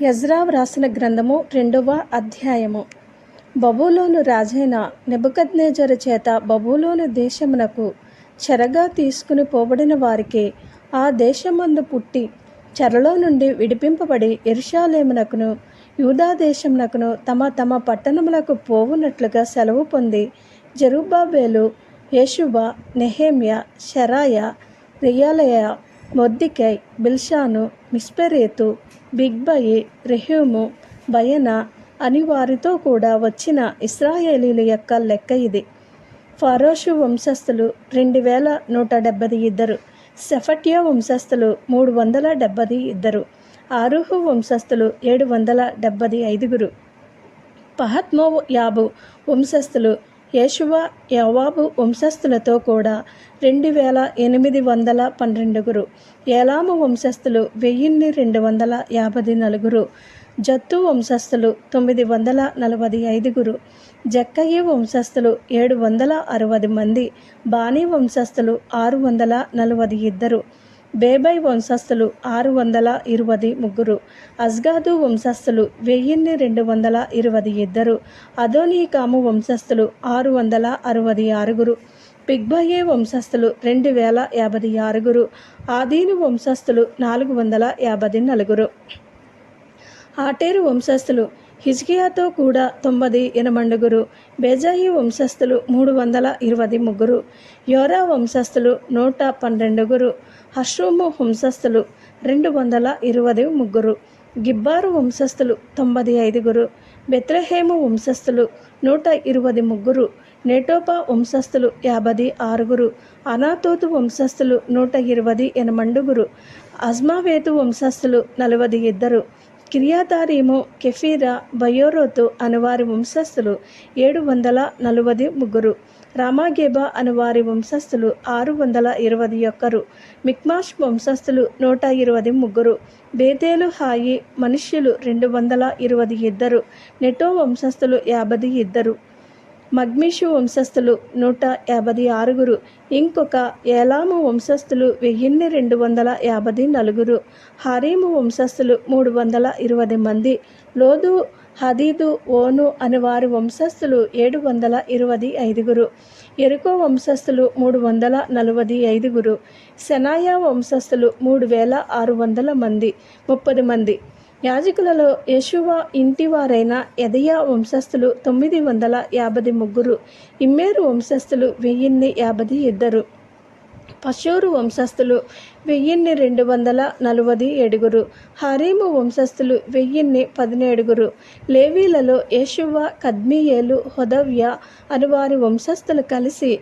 యజ్రా వ్రాసిన గ్రంథము రెండవ అధ్యాయము. బబులోను రాజైన నెబుకద్నేజరు చేత బబులోను దేశమునకు చెరగా తీసుకుని పోబడిన వారికి ఆ దేశమందు పుట్టి చెరలో నుండి విడిపింపబడి ఇర్షాలేమునకును యూదాదేశమునకును తమ తమ పట్టణములకు పోవునట్లుగా సెలవు పొంది జరుబాబేలు యేషుబ నెహేమ్య షరాయ రియాలయ మొద్దికై బిల్షాను మిస్పెరేతు బిగ్బయి రెహ్యూము బయన అని వారితో కూడా వచ్చిన ఇస్రాయేలీల యొక్క లెక్క ఇది. ఫరోషు వంశస్థులు రెండు వేల నూట డెబ్బై ఇద్దరు సెఫట్యా వంశస్థులు మూడు వందల డెబ్బై ఇద్దరు ఆరుహు వంశస్థులు ఏడు వందల డెబ్బై ఐదుగురు. పహత్మో యాబు వంశస్థులు యేషువ యవాబు వంశస్థులతో కూడా రెండు వేల ఎనిమిది వందల పన్నెండుగురు. ఏలాము వంశస్థులు వెయ్యిన్ని రెండు వందల యాభై నలుగురు. జత్తు వంశస్థులు తొమ్మిది వందల నలభై ఐదుగురు. జక్కయ్య వంశస్థులు ఏడు వందల అరవై మంది. బాణీ వంశస్థులు ఆరు వందల నలభై ఇద్దరు. బేబై వంశస్థులు ఆరు వందల ఇరవై ముగ్గురు అజ్గాదు వంశస్థులు వెయ్యిన్ని రెండు వందల ఇరవై ఇద్దరు అదోనీకాము వంశస్థులు ఆరు వందల అరవై ఆరుగురు పిగ్బయే వంశస్థులు రెండు వేల యాభై ఆరుగురు ఆదీను వంశస్థులు నాలుగు వందల యాభై నలుగురు. ఆటేరు వంశస్థులు హిజ్కియాతో కూడా తొమ్మిది ఎనమండుగురు బేజాయి వంశస్థులు మూడు వందల ఇరవై ముగ్గురు యోరా వంశస్థులు నూట పన్నెండుగురు హషోము వంశస్థులు రెండు వందల ఇరవై ముగ్గురు గిబ్బారు వంశస్థులు తొంభై ఐదుగురు బెత్రహేము వంశస్థులు నూట ఇరవై ముగ్గురు నెటోపా వంశస్థులు యాభై ఆరుగురు అనాతోతు వంశస్థులు నూట ఇరవై ఎనమండుగురు అజ్మావేతు వంశస్థులు నలభై ఇద్దరు కిరియాతారీము కెఫీరా బయోరోతు అనువారి వంశస్థులు ఏడు వందల నలభై ముగ్గురు. రామాగేబా అనువారి వంశస్థులు ఆరు వందల ఇరవై ఒక్కరు మిక్మాష్ వంశస్థులు నూట ఇరవై ముగ్గురు. బేతేలు హాయి మనుష్యులు రెండు వందల ఇరవై ఇద్దరు. నెటో వంశస్థులు యాభై ఇద్దరు. మగ్మిషు వంశస్థులు నూట యాభై ఆరుగురు. ఇంకొక ఏలాము వంశస్థులు వెయ్యిన్ని రెండు వందల యాభై నలుగురు. హరీము వంశస్థులు మూడు వందల ఇరవై మంది. లోదు హదీదు ఓను అని వారి వంశస్థులు ఏడు వందల ఇరవై ఐదుగురు. ఎరుకో వంశస్థులు మూడు వందల నలభై ఐదుగురు. సెనాయా వంశస్థులు మూడు వేల ఆరు వందల మంది. ముప్పది మంది. యాజకులలో యశువ ఇంటివారైన ఎదయా వంశస్థులు తొమ్మిది వందల యాభై ముగ్గురు ఇమ్మేరు వంశస్థులు వెయ్యిన్ని యాభై ఇద్దరు. పశూరు వంశస్థులు వెయ్యిన్ని రెండు వందల నలభై ఏడుగురు హరీము వంశస్థులు వెయ్యిన్ని పదిహేడుగురు లేవీలలో యేషువ కద్మీయేలు హొదవ్య అని వారి వంశస్థులు కలిసి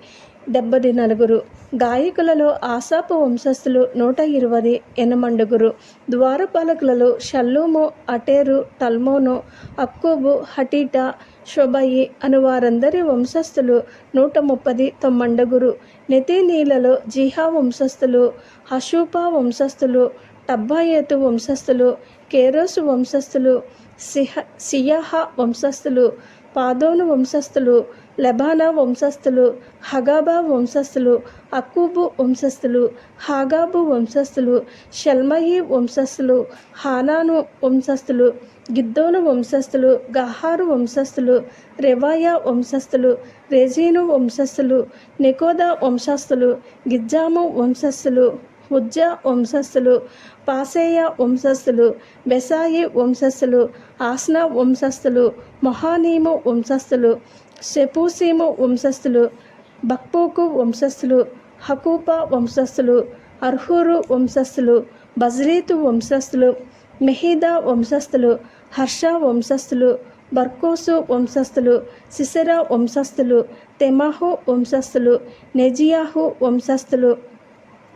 డెబ్బది నలుగురు. గాయకులలో ఆసాపు వంశస్థులు నూట ఇరవై ఎనమండుగురు. ద్వారపాలకులలో షల్లూము అటేరు టల్మోను అక్కూబు హటీటా షొబయి అను వారందరి వంశస్థులు నూట ముప్పది తొమ్మండుగురు. నితినీలలో జిహా వంశస్థులు హషూపా వంశస్థులు టబ్బాయేతు వంశస్థులు కేరోసు వంశస్థులు సిహ సియాహ వంశస్థులు పాదోను వంశస్థులు లెబానా వంశస్థులు హగాబా వంశస్థులు అక్కూబు వంశస్థులు హాగాబు వంశస్థులు షల్మయి వంశస్థులు హానాను వంశస్థులు గిద్దోను వంశస్థులు గహారు వంశస్థులు రెవాయా వంశస్థులు రెజీను వంశస్థులు నికోదా వంశస్థులు గిజ్జాము వంశస్థులు. ఉజ్జ వంశస్థులు పాసేయ వంశస్థులు బెసాయి వంశస్థులు ఆస్నా వంశస్థులు మొహానీము వంశస్థులు షెపూసీము వంశస్థులు బక్పోకు వంశస్థులు హకూపా వంశస్థులు అర్హూరు వంశస్థులు బజ్రీతు వంశస్థులు మెహీదా వంశస్థులు హర్ష వంశస్థులు బర్కోసు వంశస్థులు సిసెరా వంశస్థులు తెమాహు వంశస్థులు నెజియాహు వంశస్థులు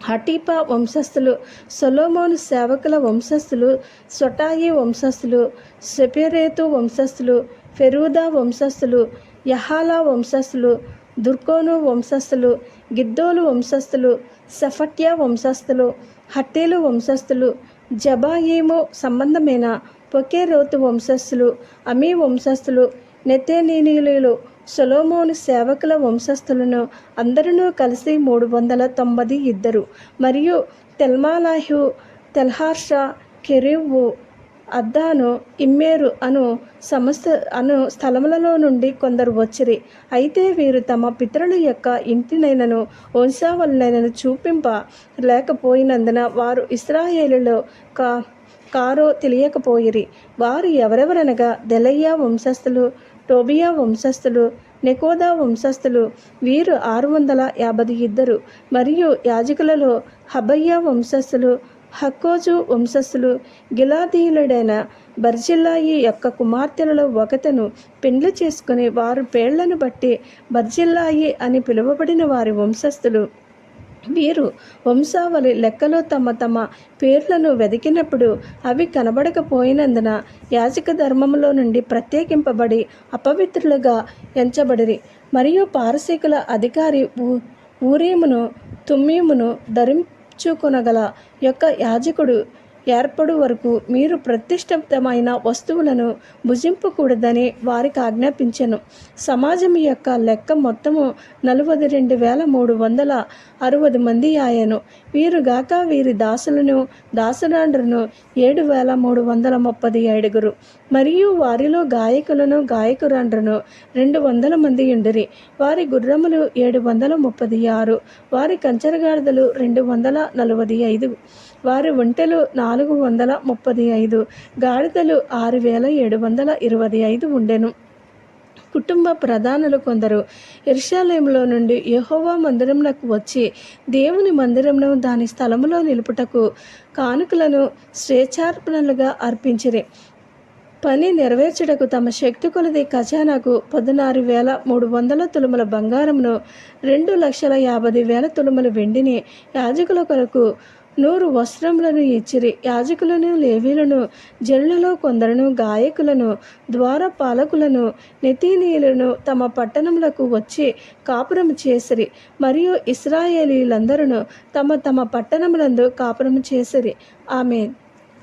హటీపా వంశస్థులు సొలోమోను సేవకుల వంశస్థులు సొటాయి వంశస్థులు సెపెరేతు వంశస్థులు ఫెరూదా వంశస్థులు యహాలా వంశస్థులు దుర్కోను వంశస్థులు గిద్దోలు వంశస్థులు సఫట్యా వంశస్థులు హట్టేలు వంశస్థులు జబాయీము సంబంధమైన పొకేరోతు వంశస్థులు అమీ వంశస్థులు నెతేనీనీలు సొలోమోను సేవకుల వంశస్థులను అందరూ కలిసి మూడు వందల తొంభై ఇద్దరు. మరియు తెల్మాలాహు తెల్హార్షా కెరివ్వు అద్దాను ఇమ్మేరు అను సమస్త అను స్థలములలో నుండి కొందరు వచ్చిరి. అయితే వీరు తమ పితరుల యొక్క ఇంటినైనను వంశావలనైనను చూపింప లేకపోయినందున వారు ఇస్రాయేలులో కా కారో తెలియకపోయిరి. వారు ఎవరెవరనగా దెలయ్య వంశస్థులు టోబియా వంశస్థులు నెకోదా వంశస్థులు వీరు ఆరు వందల యాభై ఇద్దరు. మరియు యాజకులలో హబయ్య వంశస్థులు హక్కోజు వంశస్థులు గిలాదీయులుడైన బర్జిల్లాయి యొక్క కుమార్తెలలో ఒకతను పెండ్లి చేసుకుని వారు పేళ్ళను బట్టి బర్జిల్లాయి అని పిలువబడిన వారి వంశస్థులు. వీరు వంశావళి లెక్కలో తమ తమ పేర్లను వెదికినప్పుడు అవి కనబడకపోయినందున యాజక ధర్మములో నుండి ప్రత్యేకింపబడి అపవిత్రులుగా ఎంచబడిరి. మరియు పారసీకుల అధికారి ఊ ఊరేమును తుమ్మీమును ధరించుకొనగల యొక్క యాజకుడు ఏర్పడు వరకు మీరు ప్రతిష్టమైన వస్తువులను భుజింపకూడదని వారికి ఆజ్ఞాపించను. సమాజం యొక్క లెక్క మొత్తము నలభై రెండు వేల మూడు వందల అరవై మంది ఆయను వీరుగాక వీరి దాసులను దాసరాండ్రును ఏడు వేల మూడు వందల ముప్పది ఏడుగురు మరియు వారిలో గాయకులను గాయకురాండ్రును రెండు వందల మంది ఉండిరి. వారి గుర్రములు ఏడు వందల ముప్పది ఆరు వారి కంచరగాడిదలు రెండు వందల నలభై ఐదు వారి ఒంటెలు నాలుగు నాలుగు వందల ముప్పది ఐదు. గాడిదలు ఆరు వేల ఏడు వందల ఇరవై ఐదు ఉండెను. కుటుంబ ప్రధానులు కొందరు ఇర్షాలయంలో నుండి యహోవా మందిరంలకు వచ్చి దేవుని మందిరంను దాని స్థలములో నిలుపుటకు కానుకలను స్వేచ్ఛార్పణలుగా అర్పించిరి. పని నెరవేర్చుటకు తమ శక్తి కొలది ఖజానాకు పదునారు వేల మూడు వందల తులుముల బంగారమును రెండు లక్షల యాభై వేల తులుముల వెండిని యాజకుల కొరకు నూరు వస్త్రములను ఇచ్చిరి. యాజకులను లేవీలను జనులలో కొందరును గాయకులను ద్వారపాలకులను నితీనీయులను నెతీనీయులను తమ పట్టణములకు వచ్చి కాపురము చేసిరి. మరియు ఇస్రాయేలీలందరూ తమ తమ పట్టణములందు కాపురము చేసిరి. ఆమె